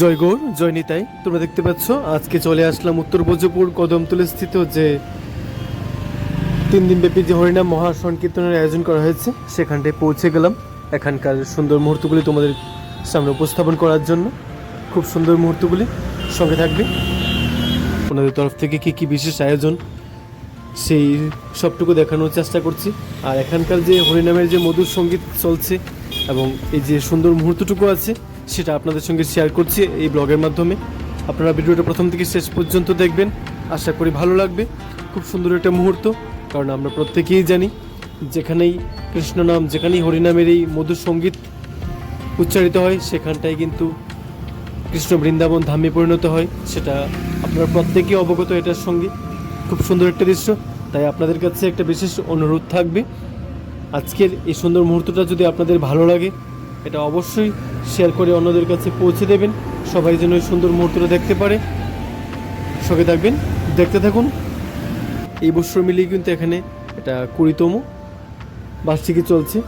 জয় গৌর, জয় নিতাই। তোমরা দেখতে পাচ্ছ, আজকে চলে আসলাম উত্তর ভোজপুর কদমতলে স্থিত যে তিন দিন ব্যাপী যে হরিনাম মহা সংকীর্তনের আয়োজন করা হয়েছে, সেখানটায় পৌঁছে গেলাম। এখানকার সুন্দর মুহূর্তগুলি তোমাদের সামনে উপস্থাপন করার জন্য। খুব সুন্দর মুহূর্তগুলি সঙ্গে থাকবে। ওনাদের তরফ থেকে কি কি বিশেষ আয়োজন, সেই সবটুকু দেখানোর চেষ্টা করছি। আর এখানকার যে হরিনামের যে মধুর সংগীত চলছে এবং এই যে সুন্দর মুহূর্তটুকু আছে, সেটা আপনাদের সঙ্গে শেয়ার করছি এই ব্লগের মাধ্যমে। আপনারা ভিডিওটা প্রথম থেকে শেষ পর্যন্ত দেখবেন। আশা করি ভালো লাগবে। খুব সুন্দর একটা মুহূর্ত, কারণ আমরা প্রত্যেকেই জানি যেখানেই কৃষ্ণ নাম, যেখানেই হরিনামের এই মধুর সংগীত উচ্চারিত হয়, সেখানটায় কিন্তু কৃষ্ণ বৃন্দাবন ধামে পরিণত হয়। সেটা আপনারা প্রত্যেকেই অবগত এটার সঙ্গে। খুব সুন্দর একটা দৃশ্য। তাই আপনাদের কাছে একটা বিশেষ অনুরোধ থাকবে। আজকের এই সুন্দর মুহূর্তটা যদি আপনাদের ভালো লাগে, এটা অবশ্যই শেয়ার করে অন্যদের কাছে পৌঁছে দেবেন। সবাই যেন এই সুন্দর মুহূর্তটা দেখতে পারে। সঙ্গে থাকবেন, দেখতে থাকুন। এই বছর মিলিয়ে কিন্তু এখানে এটা কুড়িতম বার্ষিকী চলছে।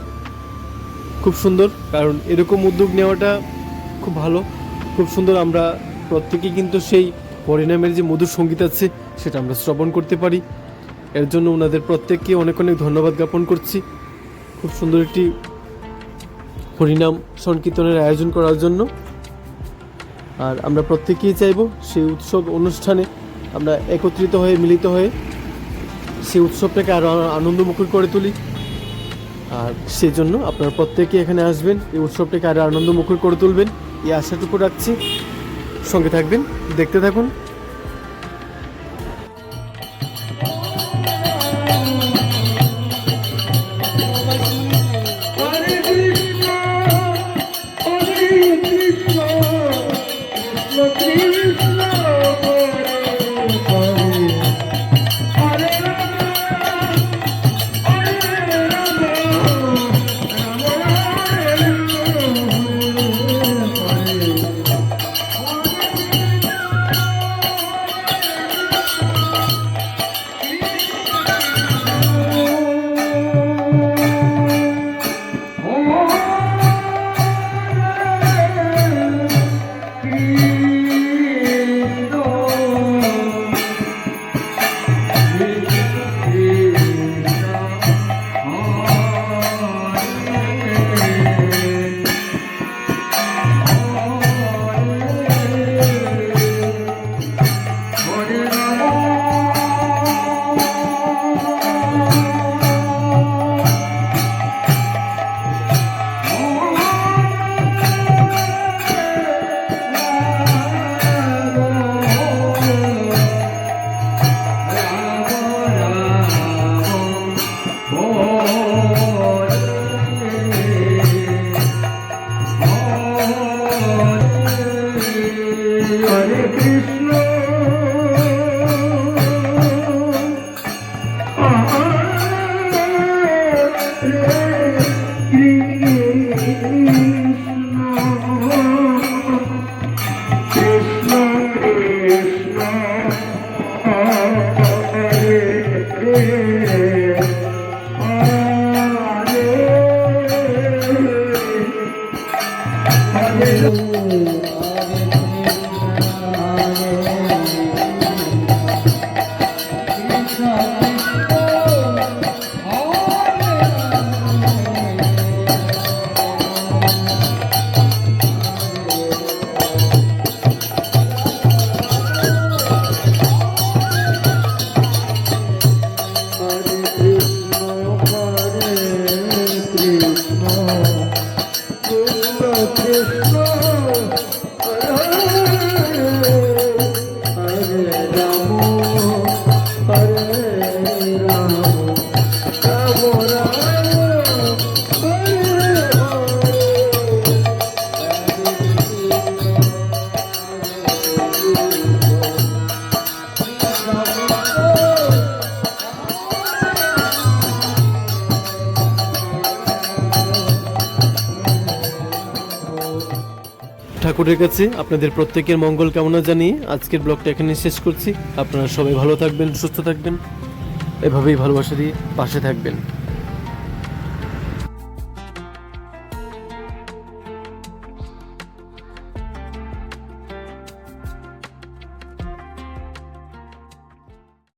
খুব সুন্দর, কারণ এরকম উদ্যোগ নেওয়াটা খুব ভালো। খুব সুন্দর আমরা প্রত্যেকেই কিন্তু সেই হরিনামের যে মধুর সংগীত আছে, সেটা আমরা শ্রবণ করতে পারি। এর জন্য ওনাদের প্রত্যেককে অনেক অনেক ধন্যবাদ জ্ঞাপন করছি। খুব সুন্দর একটি হরিনাম সংকীর্তনের আয়োজন করার জন্য। আর আমরা প্রত্যেকেই চাইব সেই উৎসব অনুষ্ঠানে আমরা একত্রিত হয়ে, মিলিত হয়ে সেই উৎসবটাকে আরও আনন্দমুখর করে তুলি। আর সেই জন্য আপনারা প্রত্যেকে এখানে আসবেন, এই উৎসবটাকে আরও আনন্দমুখর করে তুলবেন। এই আশাটুকু রাখছি। সঙ্গে থাকবেন, দেখতে থাকুন। you. ঠাকুরের কাছে আপনাদের প্রত্যেকের মঙ্গল কামনা জানিয়ে আজকের ব্লগটা এখানে শেষ করছি। আপনারা সবাই ভালো থাকবেন, সুস্থ থাকবেন। এভাবেই ভালোবাসা দিয়ে পাশে থাকবেন।